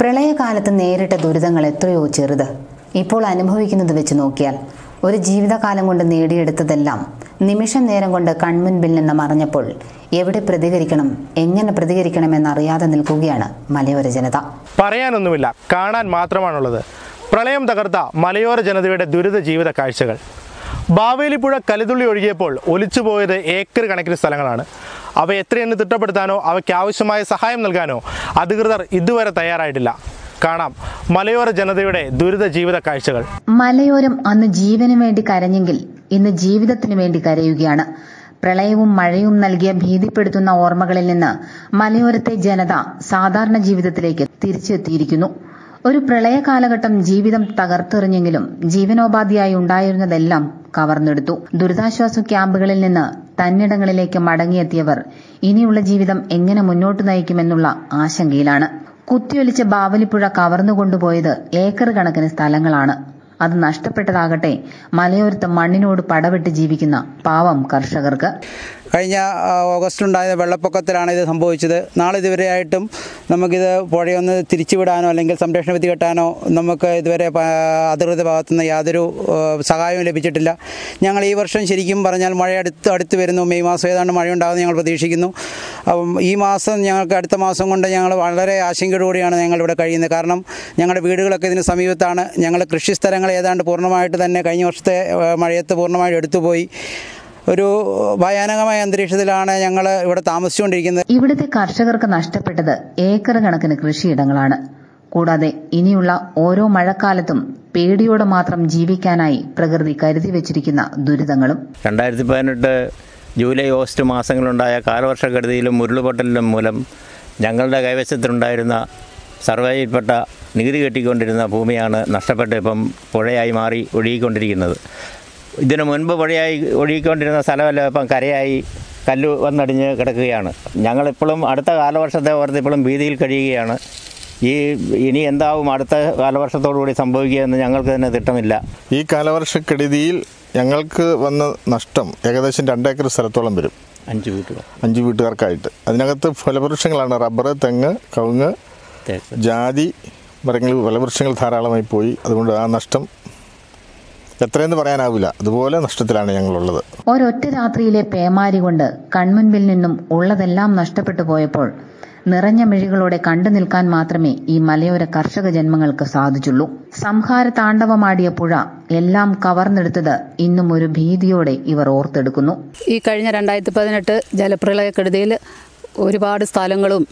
പ്രളയകാലത്ത് നേരിട്ട ദുരിതങ്ങൾ എത്രയോ ചെറുത്. ഇപ്പോൾ അനുഭവിക്കുന്നത് വെച്ച് നോക്കിയാൽ ഒരു ജീവിതകാലം കൊണ്ട് നേടിയെടുത്തതെല്ലാം നിമിഷം നേരം കൊണ്ട് കൺമുൻപിൽ നിന്ന് മറഞ്ഞപ്പോൾ എവിടെ പ്രതികരിക്കണം എങ്ങനെ പ്രതികരിക്കണമെന്നറിയാതെ നിൽക്കുകയാണ് മലയോര ജനത. പറയാനൊന്നുമില്ല കാണാൻ മാത്രമാണുള്ളത്. പ്രളയം തകർത്ത മലയോര ജനതയുടെ ദുരിത ജീവിത കാഴ്ചകൾ. ബാവേലിപ്പുഴ കലിതുള്ളി ഒഴുകിയപ്പോൾ ഒലിച്ചുപോയത് ഏക്കർ കണക്കിന് സ്ഥലങ്ങളാണ്. അവ എത്രയെന്ന് തിട്ടപ്പെടുത്താനോ അവയ്ക്ക് ആവശ്യമായ സഹായം നൽകാനോ അധികൃതർ ഇതുവരെ തയ്യാറായിട്ടില്ല. കാണാം മലയോര ജനതയുടെ ദുരിത ജീവിത കാഴ്ചകൾ. മലയോരം അന്ന് ജീവന് വേണ്ടി കരഞ്ഞെങ്കിൽ ഇന്ന് ജീവിതത്തിനു വേണ്ടി കരയുകയാണ്. പ്രളയവും മഴയും നൽകിയ ഭീതിപ്പെടുത്തുന്ന ഓർമ്മകളിൽ നിന്ന് മലയോരത്തെ ജനത സാധാരണ ജീവിതത്തിലേക്ക് തിരിച്ചെത്തിയിരിക്കുന്നു. ഒരു പ്രളയ കാലഘട്ടം ജീവിതം തകർത്തെറിഞ്ഞെങ്കിലും ജീവനോപാധിയായി ഉണ്ടായിരുന്നതെല്ലാം കവർന്നെടുത്തു. ദുരിതാശ്വാസ ക്യാമ്പുകളിൽ നിന്ന് തന്നിടങ്ങളിലേക്ക് മടങ്ങിയെത്തിയവർ ഇനിയുള്ള ജീവിതം എങ്ങനെ മുന്നോട്ട് നയിക്കുമെന്നുള്ള ആശങ്കയിലാണ്. കുത്തിയൊലിച്ച ബാവലിപ്പുഴ കവർന്നുകൊണ്ടുപോയത് ഏക്കർ കണക്കിന് സ്ഥലങ്ങളാണ്. അത് നഷ്ടപ്പെട്ടതാകട്ടെ മലയോരത്ത് മണ്ണിനോട് പടവെട്ട് ജീവിക്കുന്ന പാവം കർഷകർക്ക്. കഴിഞ്ഞ ഓഗസ്റ്റ് ഓഗസ്റ്റിലുണ്ടായ വെള്ളപ്പൊക്കത്തിലാണ് ഇത് സംഭവിച്ചത്. നാളെ ഇതുവരെയായിട്ടും നമുക്കിത് പുഴയൊന്ന് തിരിച്ചുവിടാനോ അല്ലെങ്കിൽ സംരക്ഷണ വിധി കെട്ടാനോ നമുക്ക് ഇതുവരെ അധികൃത ഭാഗത്തുനിന്ന് യാതൊരു സഹായവും ലഭിച്ചിട്ടില്ല. ഞങ്ങൾ ഈ വർഷം ശരിക്കും പറഞ്ഞാൽ മഴ അടുത്ത് അടുത്ത് വരുന്നു. മെയ് മാസം ഏതാണ്ട് മഴയുണ്ടാകുമെന്ന് ഞങ്ങൾ പ്രതീക്ഷിക്കുന്നു. അപ്പം ഈ മാസം ഞങ്ങൾക്ക് അടുത്ത മാസം കൊണ്ട് ഞങ്ങൾ വളരെ ആശങ്കയോടുകൂടിയാണ് ഞങ്ങൾ ഇവിടെ കഴിയുന്നത്. കാരണം ഞങ്ങളുടെ വീടുകളൊക്കെ ഇതിന് സമീപത്താണ്. ഞങ്ങൾ കൃഷിസ്ഥലങ്ങൾ ഏതാണ്ട് പൂർണമായിട്ട് തന്നെ കഴിഞ്ഞ വർഷത്തെ മഴയത്ത് പൂർണമായിട്ട് എടുത്തുപോയി. ഒരു ഭയാനകമായ അന്തരീക്ഷത്തിലാണ് ഞങ്ങൾ ഇവിടെ താമസിച്ചുകൊണ്ടിരിക്കുന്നത്. ഇവിടുത്തെ കർഷകർക്ക് നഷ്ടപ്പെട്ടത് ഏക്കർ കണക്കിന് കൃഷിയിടങ്ങളാണ്. കൂടാതെ ഇനിയുള്ള ഓരോ മഴക്കാലത്തും പേടിയോടെ മാത്രം ജീവിക്കാനായി പ്രകൃതി കരുതി വെച്ചിരിക്കുന്ന ദുരിതങ്ങളും. രണ്ടായിരത്തി പതിനെട്ട് ജൂലൈ ഓഗസ്റ്റ് മാസങ്ങളുണ്ടായ കാലവർഷക്കെടുതിയിലും ഉരുളുപൊട്ടലിലും മൂലം ഞങ്ങളുടെ കൈവശത്തിലുണ്ടായിരുന്ന സർവേയിൽപ്പെട്ട നികുതി കെട്ടിക്കൊണ്ടിരുന്ന ഭൂമിയാണ് നഷ്ടപ്പെട്ട് ഇപ്പം പുഴയായി മാറി ഒഴുകിക്കൊണ്ടിരിക്കുന്നത്. ഇതിനു മുൻപ് പുഴയായി ഒഴുകിക്കൊണ്ടിരുന്ന സ്ഥലമല്ല ഇപ്പം കരയായി കല്ല് വന്നടിഞ്ഞ് കിടക്കുകയാണ്. ഞങ്ങളിപ്പോഴും അടുത്ത കാലവർഷത്തെ ഓർത്ത് ഇപ്പോഴും ഭീതിയിൽ കഴിയുകയാണ്. ഈ ഇനി എന്താവും അടുത്ത കാലവർഷത്തോടുകൂടി സംഭവിക്കുക എന്ന് ഞങ്ങൾക്ക് തന്നെ തിട്ടമില്ല. ഈ കാലവർഷക്കെടുതിയിൽ ഞങ്ങൾക്ക് വന്ന നഷ്ടം ഏകദേശം രണ്ടേക്കർ സ്ഥലത്തോളം വരും. അഞ്ച് വീട്ടുകാർ. അഞ്ച് വീട്ടുകാർക്കായിട്ട്. അതിനകത്ത് ഫലവൃക്ഷങ്ങളാണ്. റബ്ബർ തെങ്ങ് കവുങ്ങ് ജാതി മരങ്ങൾ ഫലവൃക്ഷങ്ങൾ ധാരാളമായി പോയി. അതുകൊണ്ട് ആ നഷ്ടം എത്രയെന്ന് പറയാനാവില്ല. അതുപോലെ നഷ്ടത്തിലാണ് ഞങ്ങളുള്ളത്. ഒരൊറ്റ രാത്രിയിലെ പേമാരി കൊണ്ട് കൺമുൻപിൽ നിന്നും ഉള്ളതെല്ലാം നഷ്ടപ്പെട്ടു പോയപ്പോൾ നിറഞ്ഞ മിഴികളോടെ കണ്ടു നിൽക്കാൻ മാത്രമേ ഈ മലയോര കർഷക ജന്മങ്ങൾക്ക് സാധിച്ചുള്ളൂ. സംഹാര താണ്ഡവമാടിയ പുഴ എല്ലാം കവർന്നെടുത്തത് ഇന്നും ഒരു ഭീതിയോടെ ഇവർ ഓർത്തെടുക്കുന്നു. ഈ കഴിഞ്ഞ രണ്ടായിരത്തി പതിനെട്ട് ജലപ്രളയക്കെടുതിയിൽ ഒരുപാട് സ്ഥലങ്ങളും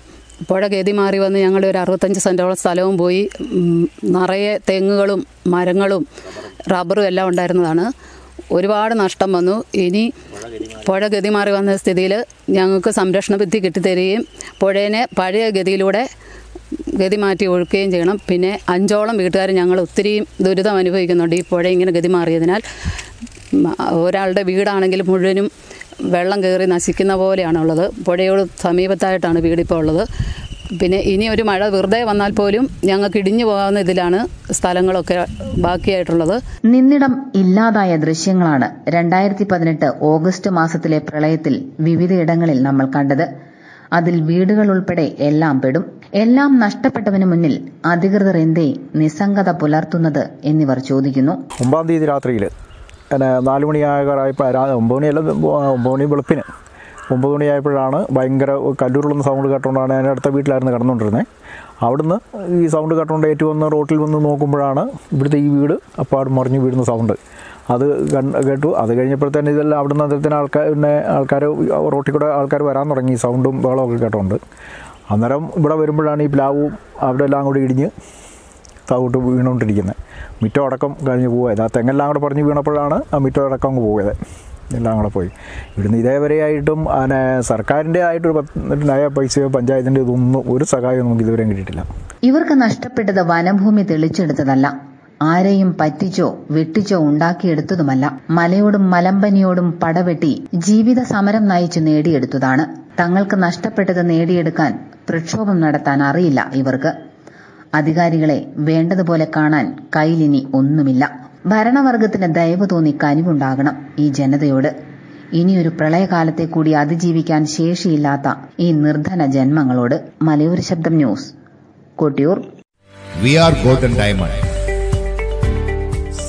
പുഴ ഗതി മാറി വന്ന് ഞങ്ങളുടെ ഒരു അറുപത്തഞ്ച് സെന്റോളം സ്ഥലവും പോയി. നിറയെ തെങ്ങുകളും മരങ്ങളും റബ്ബറും എല്ലാം ഉണ്ടായിരുന്നതാണ്. ഒരുപാട് നഷ്ടം വന്നു. ഇനി പുഴ ഗതി മാറി വന്ന സ്ഥിതിയിൽ ഞങ്ങൾക്ക് സംരക്ഷണ ബുദ്ധി കിട്ടിത്തരികയും പുഴേനെ പഴയ ഗതിയിലൂടെ ഗതി മാറ്റി ഒഴുക്കുകയും ചെയ്യണം. പിന്നെ അഞ്ചോളം വീട്ടുകാർ ഞങ്ങൾ ഒത്തിരിയും ദുരിതം അനുഭവിക്കുന്നുണ്ട് ഈ പുഴ ഇങ്ങനെ ഗതി മാറിയതിനാൽ. ഒരാളുടെ വീടാണെങ്കിൽ മുഴുവനും വെള്ളം കയറി നശിക്കുന്ന പോലെയാണുള്ളത്. പുഴയോട് സമീപത്തായിട്ടാണ് വീടിപ്പോൾ ഉള്ളത് പിന്നെ ഇനി ഒരു മഴ വെറുതെ വന്നാൽ പോലും ഞങ്ങൾക്ക് ഇടിഞ്ഞു പോകാവുന്ന ഇതിലാണ് സ്ഥലങ്ങളൊക്കെ ബാക്കിയായിട്ടുള്ളത്. നിന്നിടം ഇല്ലാതായ ദൃശ്യങ്ങളാണ് രണ്ടായിരത്തി പതിനെട്ട് ഓഗസ്റ്റ് മാസത്തിലെ പ്രളയത്തിൽ വിവിധയിടങ്ങളിൽ നമ്മൾ കണ്ടത്. അതിൽ വീടുകൾ ഉൾപ്പെടെ എല്ലാം പെടും. എല്ലാം നഷ്ടപ്പെട്ടവന് മുന്നിൽ അധികൃതർ എന്തേ നിസ്സംഗത പുലർത്തുന്നത് എന്നിവർ ചോദിക്കുന്നു. ഒമ്പതാം തീയതി രാത്രിയിൽ പിന്നെ നാല് മണിയായപ്പോൾ ഒമ്പത് മണിയല്ല ഒമ്പത് മണി വെളുപ്പിന്. ഒമ്പത് മണിയായപ്പോഴാണ് ഭയങ്കര കല്ലൂരുള്ള സൗണ്ട് കേട്ടുകൊണ്ടാണ് ഞാൻ അടുത്ത വീട്ടിലായിരുന്നു കിടന്നുകൊണ്ടിരുന്നത് അവിടുന്ന് ഈ സൗണ്ട് കേട്ടുകൊണ്ട് ഏറ്റവും വന്ന് റോട്ടിൽ വന്ന് നോക്കുമ്പോഴാണ് ഇവിടുത്തെ ഈ വീട് അപ്പാട് മറിഞ്ഞു വീഴുന്ന സൗണ്ട് അത് കേട്ടു. അത് കഴിഞ്ഞപ്പോഴത്തേന് ഇതെല്ലാം അവിടുന്ന് അദ്ദേഹത്തിന് ആൾക്കാർ പിന്നെ ആൾക്കാർ റോട്ടിൽ കൂടെ ആൾക്കാർ വരാൻ തുടങ്ങി. സൗണ്ടും ബഹളമൊക്കെ കേട്ടോണ്ട്. അന്നേരം ഇവിടെ വരുമ്പോഴാണ് ഈ പ്ലാവും അവിടെ എല്ലാം കൂടി ഇടിഞ്ഞ് താവോട്ട് വീണുകൊണ്ടിരിക്കുന്നത്. മിറ്റം അടക്കം കഴിഞ്ഞ് പോയത് ആ തെങ്ങെല്ലാം കൂടെ പറഞ്ഞ് വീണപ്പോഴാണ് ആ മിറ്റം അടക്കം അങ്ങ് പോയത്. എല്ലാം കൂടെ പോയി. ഇവിടുന്ന് ഇതേവരെയായിട്ടും അതിനെ സർക്കാരിന്റെ ആയിട്ടൊരു പത്തിനായ പൈസയോ പഞ്ചായത്തിന്റെ ഇതൊന്നും ഒരു സഹായം നമുക്ക് ഇതുവരെയും കിട്ടിയിട്ടില്ല. ഇവർക്ക് നഷ്ടപ്പെട്ടത് വനഭൂമി തെളിച്ചെടുത്തതല്ല. ആരെയും പറ്റിച്ചോ വെട്ടിച്ചോ ഉണ്ടാക്കിയെടുത്തതുമല്ല. മലയോടും മലമ്പനിയോടും പടവെട്ടി ജീവിത സമരം നയിച്ചു നേടിയെടുത്തതാണ്. തങ്ങൾക്ക് നഷ്ടപ്പെട്ടത് നേടിയെടുക്കാൻ പ്രക്ഷോഭം നടത്താൻ അറിയില്ല ഇവർക്ക്. അധികാരികളെ വേണ്ടതുപോലെ കാണാൻ കയ്യിലിനി ഒന്നുമില്ല. ഭരണവർഗത്തിന് ദയവ് തോന്നി കനിവുണ്ടാകണം ഈ ജനതയോട്. ഇനിയൊരു പ്രളയകാലത്തെ കൂടി അതിജീവിക്കാൻ ശേഷിയില്ലാത്ത ഈ നിർധന ജന്മങ്ങളോട് മലയോര ശബ്ദം news Kottiyoor. V R golden diamond.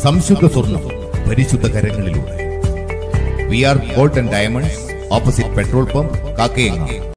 സംശുദ്ധ സ്വർണം പരിശുദ്ധ കരങ്ങളിലൂടെ. V R golden diamonds opposite petrol pump കാക്കയങ്ങ